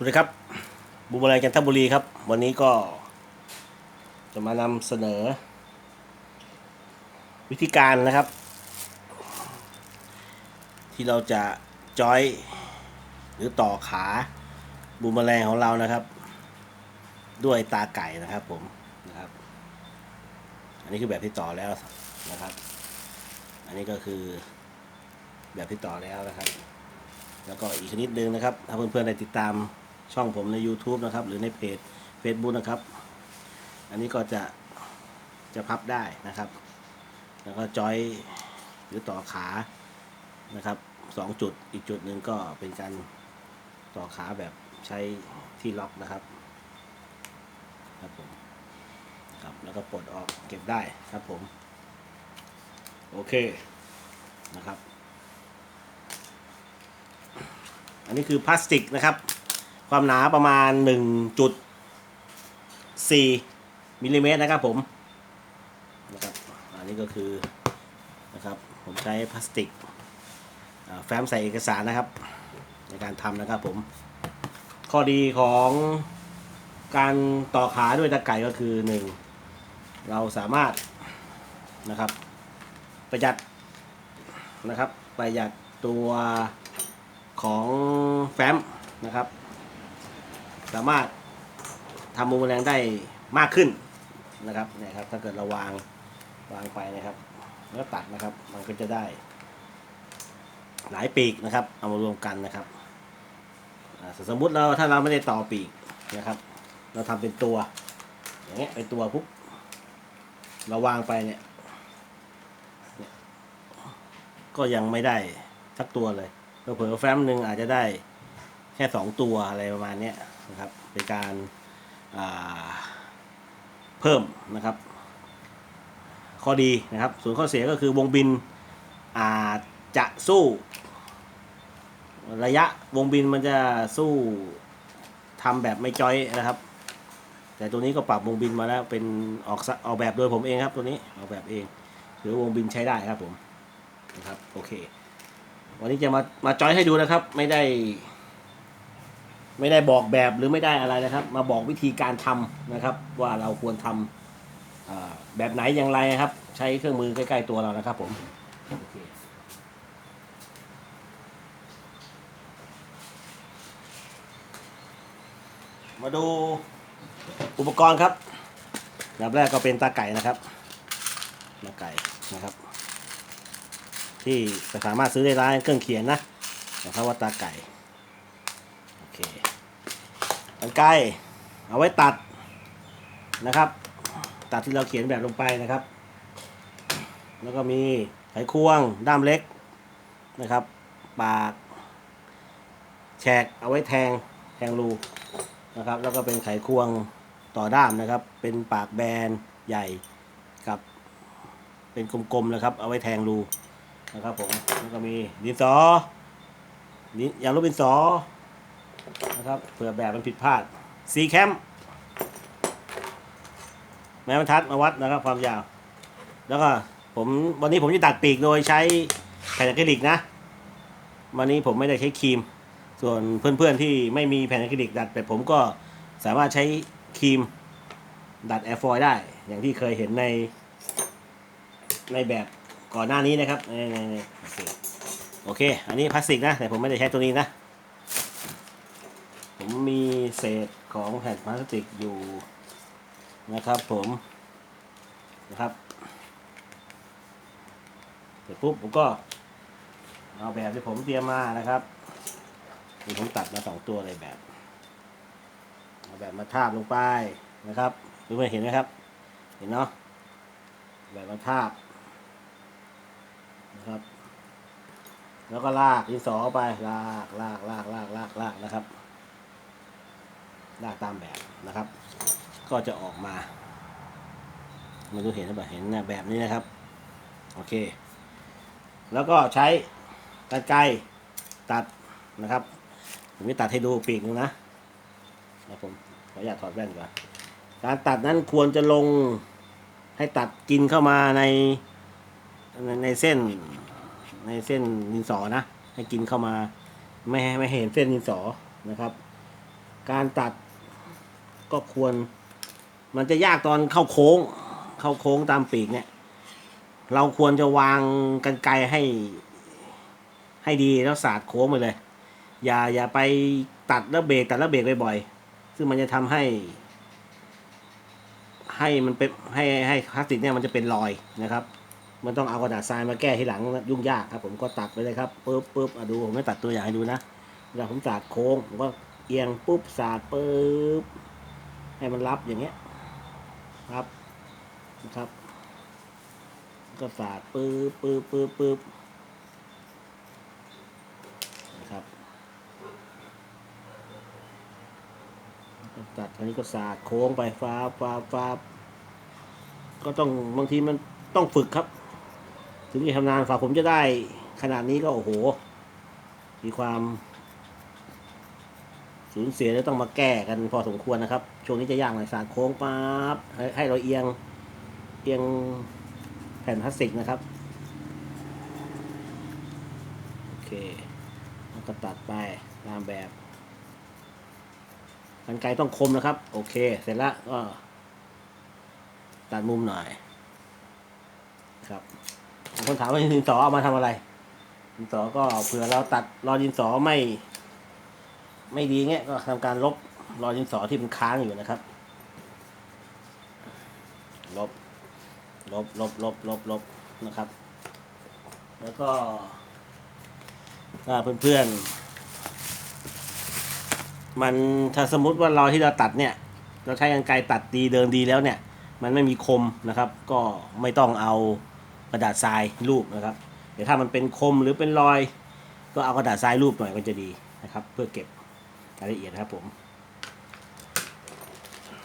สวัสดีครับบูมอะไรจันทบุรีครับ วันนี้ก็จะมานำเสนอ วิธีการนะครับ ที่เราจะจอย หรือต่อขาบูมแมลงของเรานะครับ ด้วยตาไก่นะครับผมนะครับ อันนี้คือแบบที่ต่อแล้วนะครับ อันนี้ก็คือแบบที่ต่อแล้วนะครับแล้วก็อีกชนิดหนึ่งนะครับ ถ้าเพื่อนๆได้ติดตาม ช่องผมใน YouTube นะครับ หรือในเพจ Facebook นะครับ อันนี้ก็จะจะพับได้นะครับ แล้วก็จอยหรือต่อขานะครับสองจุดอีกจุดหนึ่งก็เป็นการต่อขาแบบใช้ที่ล็อกนะครับครับผมครับแล้วก็ปลดออกเก็บได้ครับผม โอเคนะครับ อันนี้คือพลาสติกนะครับ ความหนาประมาณ 1.4มิลลิเมตรนะครับผมนะครับอันนี้ก็คือนะครับผมใช้พลาสติกแฟ้มใส่เอกสารนะครับ ในการทำนะครับผม ข้อดีของการต่อขาด้วยตะไก่ก็คือ 1 เราสามารถนะครับประหยัดนะครับประหยัดตัวของแฟ้มนะครับ สามารถทำมุมแมลงได้มากขึ้นนะครับเนี่ยครับถ้าเกิดเราวางวางไปนะครับ แล้วตัดนะครับ มันก็จะได้ หลายปีกนะครับ เอามารวมกันนะครับสมมุติเราถ้าเราไม่ได้ต่อปีกนะครับ เราทำเป็นตัว อย่างเงี้ยเป็นตัวปุ๊บเราวางไปเนี่ยก็ยังไม่ได้สักตัวเลยเผลอแฟ้มหนึ่งอาจจะได้แค่สองตัวอะไรประมาณเนี้ย นะครับเป็นการาเพิ่มนะครับ ข้อดีนะครับ ส่วนข้อเสียก็คือวงบินอาจจะสู้ ระยะวงบินมันจะสู้ทำแบบไม่จอยนะครับ แต่ตัวนี้ก็ปรับวงบินมาแล้วเป็นออกออกแบบโดยผมเองครับตัวนี้ออกแบบเองหรือวงบินใช้ได้ครับผมนะครับโอเค วันนี้จะมามาจอยให้ดูนะครับ ไม่ได้ ไม่ได้บอกแบบหรือไม่ได้อะไรนะครับ มาบอกวิธีการทำนะครับ ว่าเราควรทำอ่าแบบไหนอย่างไรครับ ใช้เครื่องมือใกล้ๆตัวเรานะครับ ผมโอเคมาดูอุปกรณ์ครับอันดับแรกก็เป็นตาไก่นะครับตาไก่นะครับ ที่สามารถซื้อได้ร้านเครื่องเขียนนะนะครับว่าตาไก่โอ เคกันไกรเอาไว้ตัดนะครับ ตัดที่เราเขียนแบบลงไปนะครับ แล้วก็มีไขควงด้ามเล็กนะครับ ปากแฉกเอาไว้แทงแทงรูนะครับ แล้วก็เป็นไขควงต่อด้ามนะครับ เป็นปากแบนใหญ่กับ เป็นกลมๆนะครับ เอาไว้แทงรูนะครับผมแล้วก็มีดินสอดินยางลบดินสอ นะครับเผื่อแบบมันผิดพลาดซีแคมแม้บรรทัดมาวัดนะครับความยาว แล้วก็ผมวันนี้ผมจะตัดปีกโดยใช้แผ่นอะคริลิกนะ วันนี้ผมไม่ได้ใช้ครีม ส่วนเพื่อนๆที่ไม่มีแผ่นอะคริลิกดัด แต่ผมก็สามารถใช้ครีมดัดแอร์ฟอยได้ อย่างที่เคยเห็นใน ในแบบก่อนหน้านี้นะครับนี่นี่นี่โอเคโอเค อันนี้พลาสติกนะ แต่ผมไม่ได้ใช้ตัวนี้นะ ผมมีเศษของแผ่นพลาสติกอยู่นะครับผมนะครับเสร็จปุ๊บผมก็เอาแบบที่ผมเตรียมมานะครับนี่ผมตัดมาสองตัวเลยแบบเอาแบบมาทาบลงไปนะครับเพื่อนๆเห็นไหมครับ เห็นเนาะแบบมาทาบนะครับ แล้วก็ลากดินสอไปลากลากลากลากลากลากนะครับ ลากตามแบบนะครับ ก็จะออกมาไม่รู้เห็นหรือเปล่าเห็นนะแบบนี้นะครับ โอเค แล้วก็ใช้กรรไกรตัดนะครับ ผมจะตัดให้ดูปีกหนึงนะนะผมขออนุญาตถอดแว่นก่อนการตัดนั้นควรจะลงให้ตัดกินเข้ามาในในเส้นในเส้นดินสอนะ ให้กินเข้ามา ไม่ให้ไม่เห็นเส้นดินสอนะครับ การตัด ก็ควร มันจะยากตอนเข้าโค้ง เข้าโค้งตามปีกเนี่ย เราควรจะวางกันไกรให้ ให้ดีแล้วสาดโค้งไปเลย อย่าอย่าไปตัดแล้วเบรกตัดแล้วเบรกบ่อยๆซึ่งมันจะทำให้ ให้มันเป็นให้ให้พลาสติกเนี่ยมันจะเป็นรอยนะครับมันต้องเอากระดาษทรายมาแก้ทีหลังยุ่งยากครับ ผมก็ตัดไปเลยครับปุ๊บปุ๊บอะดูผมไม่ตัดตัวอย่างให้ดูนะเวลาผมสาดโค้งผมก็เอียงปุ๊บสาดปุ๊บ ให้มันรับอย่างเงี้ยครับนะครับก็สาดปุ๊บปุ๊บปุ๊บปุ๊บนะครับตัดอันนี้ก็สาดโค้งไปฟ้าฟ้าฟ้าก็ต้องบางทีมันต้องฝึกครับ ถึงจะทำนานฝ่าผมจะได้ขนาดนี้ก็โอ้โห มีความ สูญเสียแล้วต้องมาแก้กันพอสมควรนะครับ ช่วงนี้จะยากหน่อยสาดโค้งปั๊บให้ให้เราเอียงเอียงแผ่นพลาสติกนะครับ โอเคแล้วก็ตัดไปตามแบบกันไกต้องคมนะครับ โอเค เสร็จแล้วก็ตัดมุมหน่อย ครับคนถามว่าดินสอเอามาทำอะไรดินสอก็เผื่อเราตัดรอยดินสอไม่ ไม่ดีเงี้ยก็ทำการลบรอยดินสอที่มันค้างอยู่นะครับ ลบ ลบ ลบ ลบ ลบ ลบนะครับ แล้วก็ถ้าเพื่อนๆ มันถ้าสมมติว่ารอยที่เราตัดเนี่ย เราใช้กรรไกรตัดดีเดินดีแล้วเนี่ย มันไม่มีคมนะครับ ก็ไม่ต้องเอากระดาษทรายรูปนะครับเดี๋ยวถ้ามันเป็นคมหรือเป็นรอย ก็เอากระดาษทรายรูปหน่อยมันจะดีนะครับ เพื่อเก็บ รายละเอียดครับผม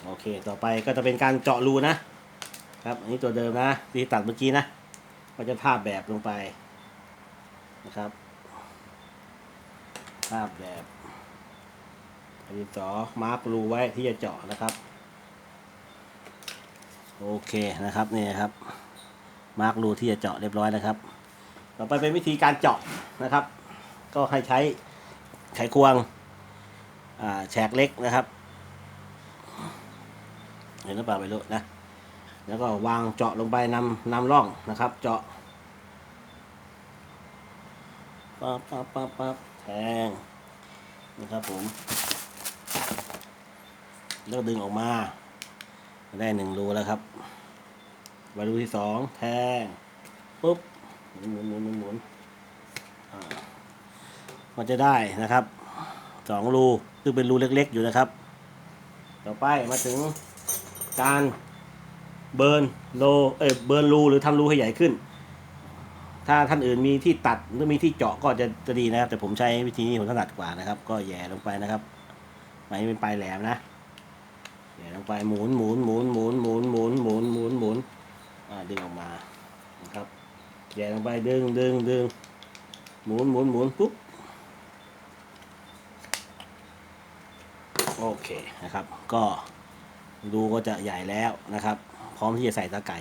โอเค ต่อไปก็จะเป็นการเจาะรูนะครับ อันนี้ตัวเดิมนะที่ตัดเมื่อกี้นะ ก็จะภาพแบบลงไปนะครับ ภาพแบบอันนี้ต่อมาร์กรูไว้ที่จะเจาะนะครับ โอเคนะครับนี่นครับ มาร์กรูที่จะเจาะเรียบร้อยนะครับ ต่อไปเป็นวิธีการเจาะนะครับ ก็ให้ใช้ไขควง แฉกเล็กนะครับ เห็นหรือเปล่าไม่รู้นะ แล้วก็วางเจาะลงไปนำนำร่องนะครับ เจาะปั๊บปั๊บปั๊บปั๊บแทงนะครับผมแล้วดึงออกมาได้หนึ่งรูแล้วครับวาลูที่สองแทงปุ๊บหมุนหมุนหมุนหมุนหมุนมันจะได้นะครับสองรู ซึ่งเป็นรูเล็กๆอยู่นะครับ ต่อไปมาถึงการเบิร์นโลเอ้เบิร์นรูหรือทำรูให้ใหญ่ขึ้น ถ้าท่านอื่นมีที่ตัดหรือมีที่เจาะก็จะจะดีนะครับ แต่ผมใช้วิธีนี้ผมถนัดกว่านะครับ ก็แย่ลงไปนะครับไม่เป็นปลายแหลมนะแย่ลงไปหมุนหมุนหมุนหมุนหมุนหมุนหมุนหมุนหมุนดึงออกมานะครับแย่ลงไปดึงดึงดึงหมุนหมุนหมุนปุ๊บโอ เคนะครับ ก็ดูก็จะใหญ่แล้วนะครับ พร้อมที่จะใส่ตะไก่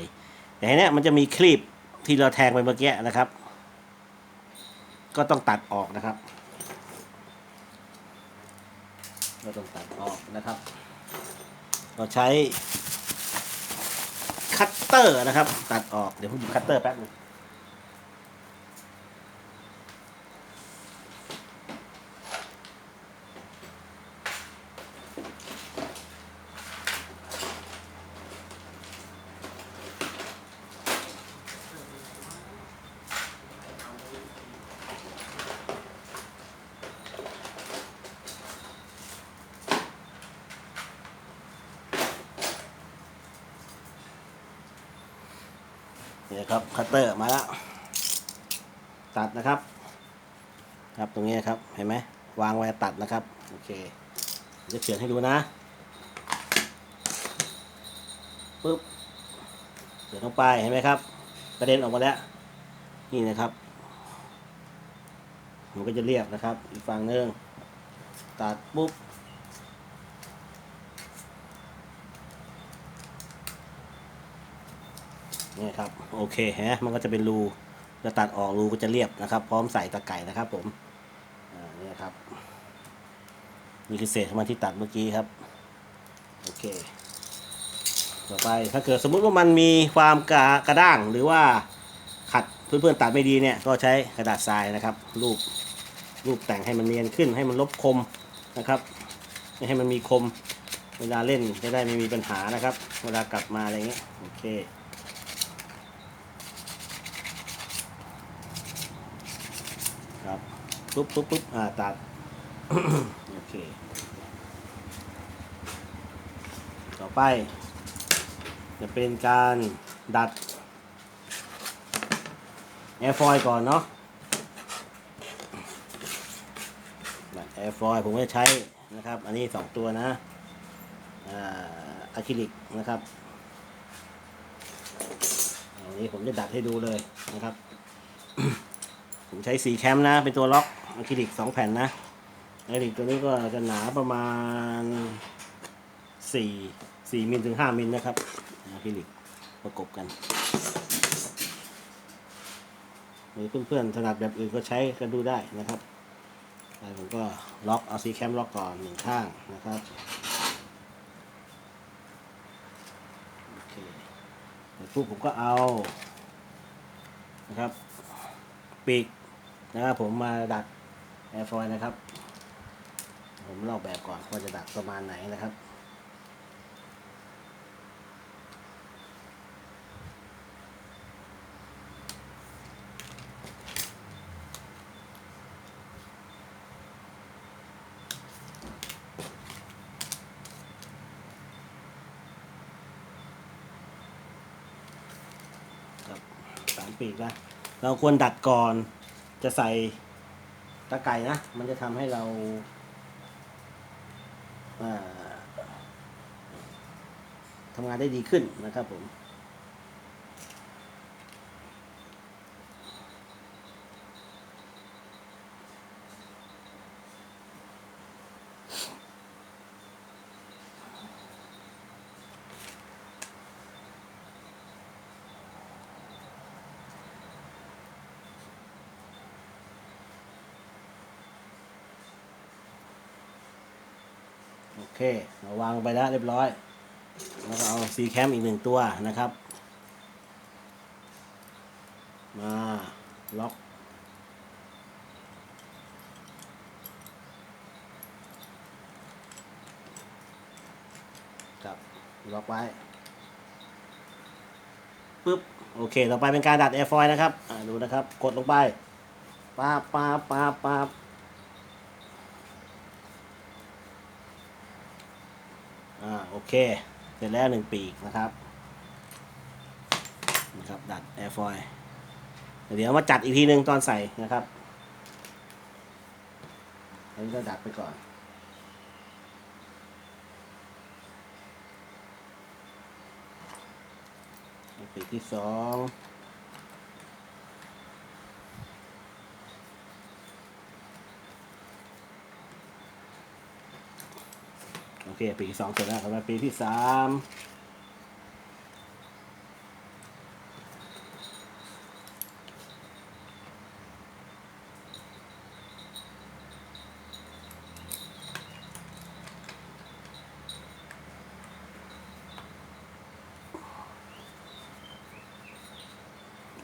แต่ทีเนี้ยมันจะมีคลีปที่เราแทงไปเมื่อกี้นะครับ ก็ต้องตัดออกนะครับก็ต้องตัดออกนะครับเราใช้คัตเตอร์นะครับ ตัดออกเดี๋ยวผมหยิบคัตเตอร์แป๊บนึง นี่นะครับคัตเตอร์มาแล้ว ตัดนะครับ ครับตรงนี้ครับเห็นไหมวางไว้ตัดนะครับ โอเค จะเขียนให้ดูนะปึ๊บเขียนลงไปเห็นไหมครับกระเด็นออกมาแล้ว นี่นะครับ มันก็จะเรียบนะครับ อีกฝั่งหนึ่งตัดปุ๊บนี่ครับโอเคฮะมันก็จะเป็นรูจะตัดออกรูก็จะเรียบนะครับ พร้อมใส่ตะไก่นะครับผมอ่านี่ครับ นี่คือเศษของมันที่ตัดเมื่อกี้ครับ โอเค ต่อไปถ้าเกิดสมมุติว่ามันมีความกระกระด้างหรือว่าขัดเพื่อนๆตัดไม่ดีเนี่ย ก็ใช้กระดาษทรายนะครับ รูปรูปแต่งให้มันเนียนขึ้น ให้มันลบคมนะครับไม่ให้มันมีคม เวลาเล่นจะได้ไม่มีปัญหานะครับ เวลากลับมาอะไรเงี้ยโอเคครับปุ๊บปุ๊บปุ๊บอ่าตัด โอเค ต่อ ไป จะเป็นการดัดแอร์ฟอยล์ก่อนเนาะดัดแอร์ฟอยล์ผมก็ใช้นะครับ อันนี้สองตัวนะอ่าอะคริลิกนะครับอันนี้ผมจะดัดให้ดูเลยนะครับ ผมใช้สีแคมนะ เป็นตัวล็อกอะคริลิกสองแผ่นนะอะคริลิกตัวนี้ก็จะหนาประมาณสี่ สี่มิลถึงห้ามิลนะครับอะคริลิกประกบกันหรือเพื่อนๆถนัดแบบอื่นก็ใช้กันดูได้นะครับแต่ผมก็ล็อกเอาสีแคมล็อกก่อนหนึ่งข้างนะครับโอเคเสร็จปุ๊บผมก็เอานะครับปีกนะครับผมมาดัดแอร์ฟอยนะครับ ผมลอกแบบก่อนว่าจะดัดประมาณไหนนะครับสามปีกนะ เราควรดัดก่อนจะใส่ตะไก่นะ มันจะทำให้เราอ่าทำงานได้ดีขึ้นนะครับผม วางไปแล้วเรียบร้อย แล้วก็เอาซีแคมอีกหนึ่งตัวนะครับ มาล็อกครับล็อกไว้ปึ๊บโอเค ต่อไปเป็นการดัดแอร์ฟอยนะครับดูนะครับ กดลงไปป๊าบป๊าบป๊าบป๊าบ อ่าโอ เค เสร็จแล้วหนึ่งปีกนะครับนะครับดัดแอร์ฟอยล์เดี๋ยวมาจัดอีกทีหนึ่งตอนใส่นะครับอันนี้ก็ดัดไปก่อนปีกที่สอง อเค ปีที่สองเสร็จแล้วต่อมาปีที่สาม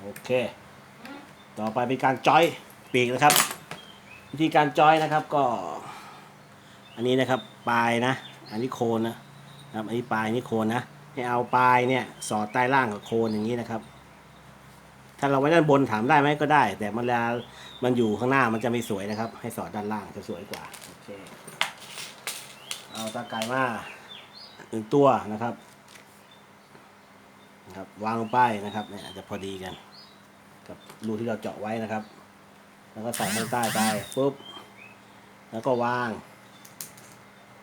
โอเค ต่อไปเป็นการจอยปีกนะครับ วิธีการจอยนะครับก็ อันนี้นะครับปลายนะ อันนี้โคนนะครับ อันนี้ปลายนนี้โคนนะ ให้เอาปลายเนี่ยสอดใต้ล่างกับโคนอย่างนี้นะครับ ถ้าเราไว้ด้านบนถามได้ไหมก็ได้ แต่มันเวลามันอยู่ข้างหน้ามันจะไม่สวยนะครับ ให้สอดด้านล่างจะสวยกว่า โอเค เอาตะไคร้มาหนึ่งตัวนะครับนะครับ วางลงไปนะครับ เนี่ยอาจจะพอดีกัน กับรูที่เราเจาะไว้นะครับ แล้วก็ใส่ข้างใต้ไปปุ๊บ แล้วก็วาง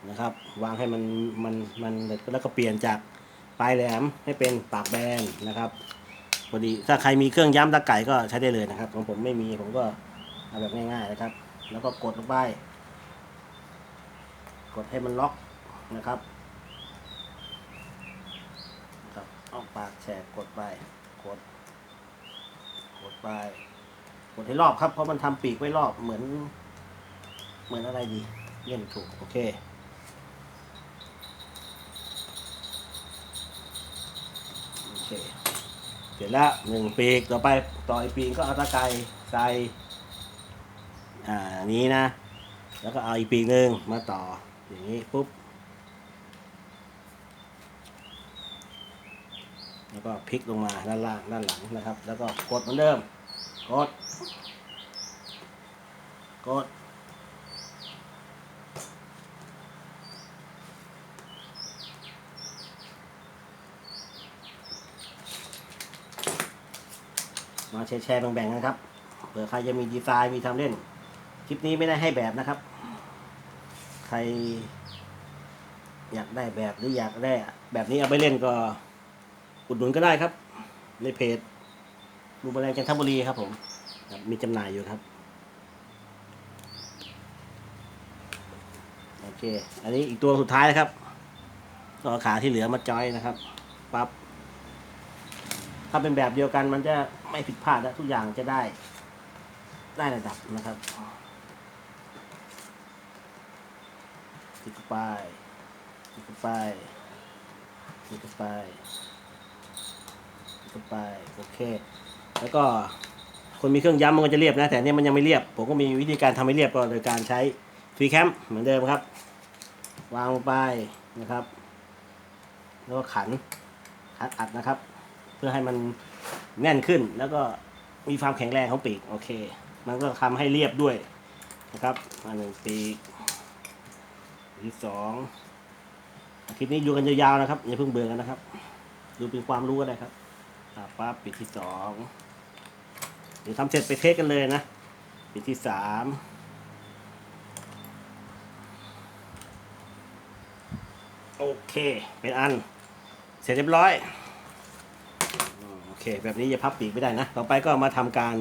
นะครับ วางให้มันมันมันแล้วก็เปลี่ยนจากปลายแหลมให้เป็นปากแบนนะครับพอดีถ้าใครมีเครื่องย้ำตะไก่ก็ใช้ได้เลยนะครับ ของผมไม่มีผมก็เอาแบบง่าย ๆนะครับ แล้วก็กดลงไป กดให้มันล็อกนะครับนะครับเอาปากแฉกกดไปกด กดไป กดให้รอบครับเพราะมันทำปีกไว้รอบเหมือน เหมือนอะไรดีเล่นถูก โอเค เคเสร็จแล้วหนึ่งปีกต่อไปต่ออีกปีกก็เอาตะไคร้ใส่อ่านนี้นะ แล้วก็เอาอีกปีกหนึ่งมาต่ออย่างนี้ปุ๊บแล้วก็พลิกลงมาด้านล่างด้านหลังนะครับ แล้วก็กดเหมือนเดิมกดกด มาแชร์แชร์แบ่งๆกันครับเผื่อใครจะมีดีไซน์มีทำเล่น คลิปนี้ไม่ได้ให้แบบนะครับ ใคร อยากได้แบบหรืออยากได้แบบนี้เอาไปเล่นก็ อุดหนุนก็ได้ครับ ในเพจรูบแรงจันทบุรีครับผมมีจำหน่ายอยู่ครับโอเค อันนี้อีกตัวสุดท้ายนะครับก็เอขาที่เหลือมาจอยนะครับ ปั๊บ ถ้าเป็นแบบเดียวกันมันจะ ไม่ผิดพลาดและทุกอย่างจะได้ ได้ระดับนะครับติดเข้าไปติดเข้าไปติดเข้าไปติดเข้าไปโอเค แล้วก็คนมีเครื่องย้ำมันก็จะเรียบนะ แต่เนี่ยมันยังไม่เรียบ ผมก็มีวิธีการทำให้เรียบก็โดยการใช้ฟรีแคมเหมือนเดิมครับ วางลงไปนะครับ แล้วก็ขันขันอัดนะครับ พื่อให้มันแน่นขึ้น แล้วก็มีความแข็งแรงของปีกโอเค มันก็ทำให้เรียบด้วยนะครับอันหนึ่งปีกที่สองคลิปนี้ดูกันยาวๆนะครับอย่าเพิ่งเบื่อกันนะครับ ดูเป็นความรู้ก็ได้ครับอ่าปั๊บปีที่สองเดี๋ยวทำเสร็จไปเทสกันเลยนะปีกที่สามโอเค เป็นอัน เสร็จเรียบร้อย เคแบบนี้จะพับปีกไม่ได้นะ ต่อไปก็มาทำการ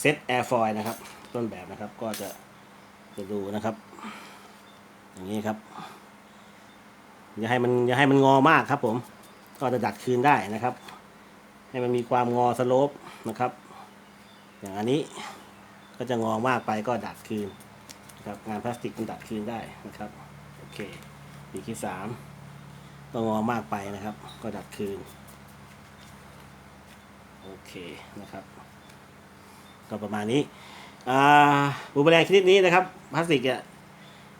เซตแอร์ฟอยนะครับ ต้นแบบนะครับก็จะจะดูนะครับ อย่างนี้ครับ อย่าให้มันอย่าให้มันงอมากครับ ผม ก็จะดัดคืนได้นะครับ ให้มันมีความงอสโลปนะครับ อย่างอันนี้ก็จะงอมากไปก็ดัดคืนนะครับงานพลาสติกมันดัดคืนได้นะครับโอเคปีกที่สามก็งอมากไปนะครับ ก็ดัดคืน โอเคนะครับก็ประมาณนี้อ่าบูมแมลงชนิดนี้นะครับพลาสติกเนี่ย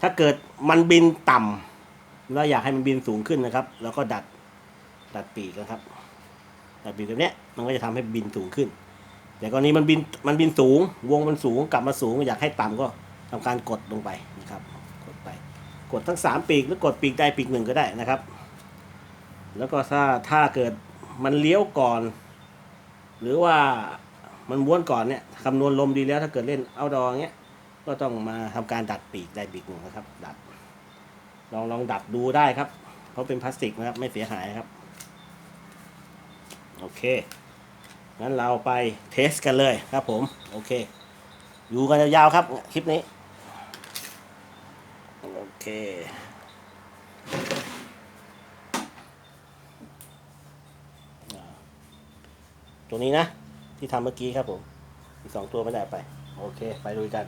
ถ้าเกิดมันบินต่ำแล้วอยากให้มันบินสูงขึ้นนะครับ แล้วก็ดัดดัดปีกนะครับดัดปีกแบบนี้มันก็จะทำให้บินสูงขึ้น แต่กรณีมันบินมันบินสูง วงมันสูงกลับมาสูง อยากให้ต่ำก็ทำการกดลงไปนะครับ กดไป กดทั้งสามปีกหรือกดปีกใดปีกหนึ่งก็ได้นะครับ แล้วก็ถ้าถ้าเกิดมันเลี้ยวก่อน หรือว่ามันม้วนก่อนเนี่ยคำนวณลมดีแล้วถ้าเกิดเล่นเอาดองเงี้ยก็ต้องมาทำการดัดปีกได้ปีกหนึ่งนะครับ ดัด ลองลองดัดดูได้ครับ เพราะเป็นพลาสติกนะครับ ไม่เสียหายครับ โอเคงั้นเราไปเทสกันเลยครับผม โอเค อยู่กันยาวๆครับ คลิปนี้ โอเค ตัวนี้นะ ที่ทำเมื่อกี้ครับผม อีกสองตัวไม่ได้ไป โอเค ไปดูกัน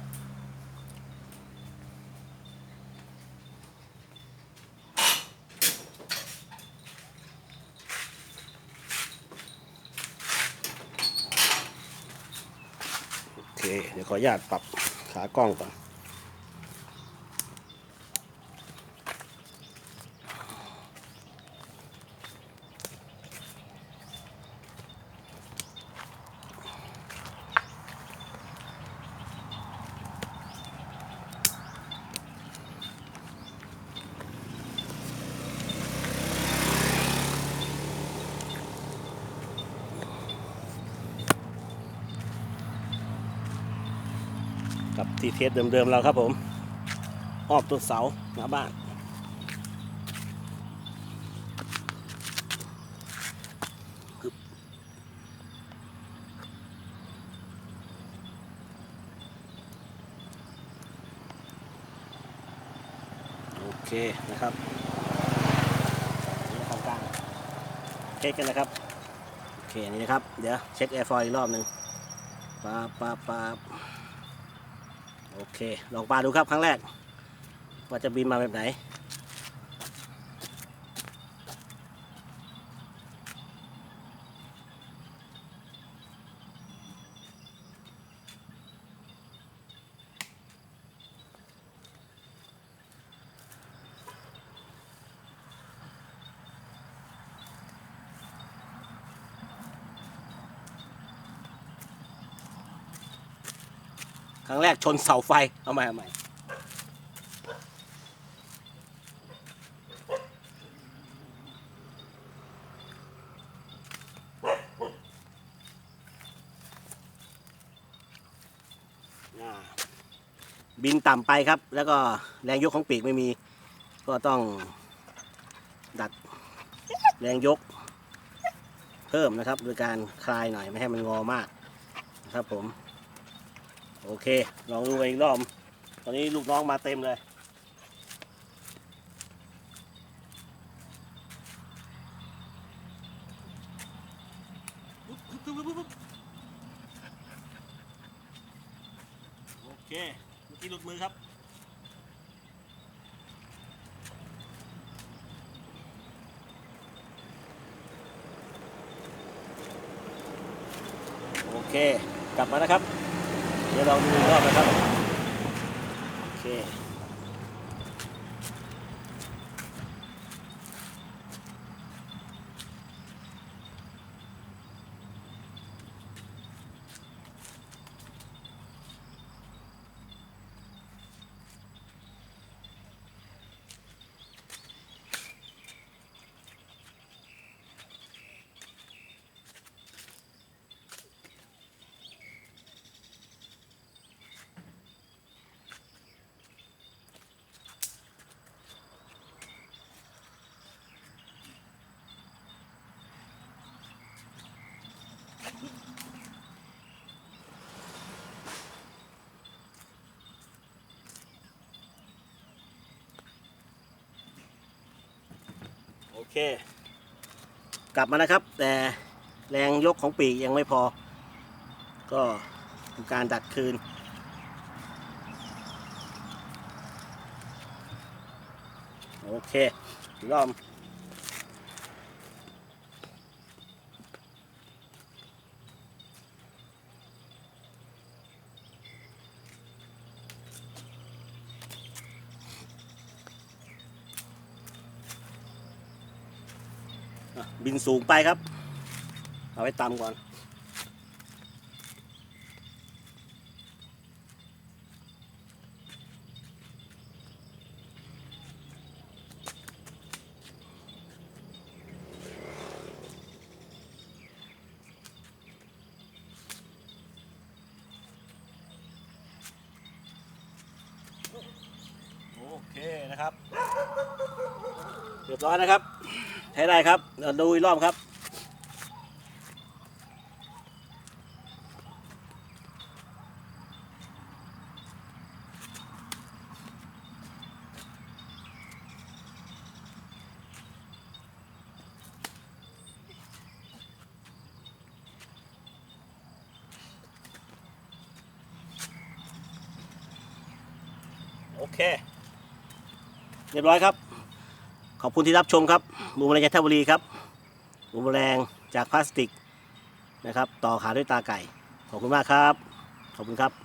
โอเคเดี๋ยวขออนุญาตปรับขากล้องก่อน ที่เทสเดิมๆเราครับผมออบตัวเสาหน้าบ้านโอเคนะครับของกลางเช็คกันนะครับ โอเคนี่นะครับ เดี๋ยวเช็คแอร์ฟอยล์อีกรอบหนึ่งป๊าบป๊าบป๊าบ โอเค ลองปลาดูครับครั้งแรก ว่าจะบินมาแบบไหน รั้งแรกชนเสาไฟ เอาใหม่เอาใหม่บินต่ำไปครับ แล้วก็แรงยกของปีกไม่มี ก็ต้องดัดแรงยก เพิ่มนะครับโดยการคลายหน่อยไม่ให้มันงอมากนะครับผม โอเค ลองดูกันอีกรอบ ตอนนี้ลูกน้องมาเต็มเลย โอเค เมื่อกี้หลุดมือครับ โอเค กลับมานะครับ เดี๋ยวลองดูอีกรอบนะครับ โอเค เค กลับมานะครับ แต่แรงยกของปีกยังไม่พอ ก็ทำการดัดคืน โอเคอีกรอบ นสูงไปครับ เอาไว้ตำก่อน โอเคนะครับ เรียบร้อยนะครับ ใช้ได้ครับเดี๋ยวดูอีกรอบครับโอเค เรียบร้อยครับ ขอบคุณที่รับชมครับบูมแรงจันทบุรีครับบูมแรงจากพลาสติกนะครับ ต่อขาด้วยตาไก่ ขอบคุณมากครับ ขอบคุณครับ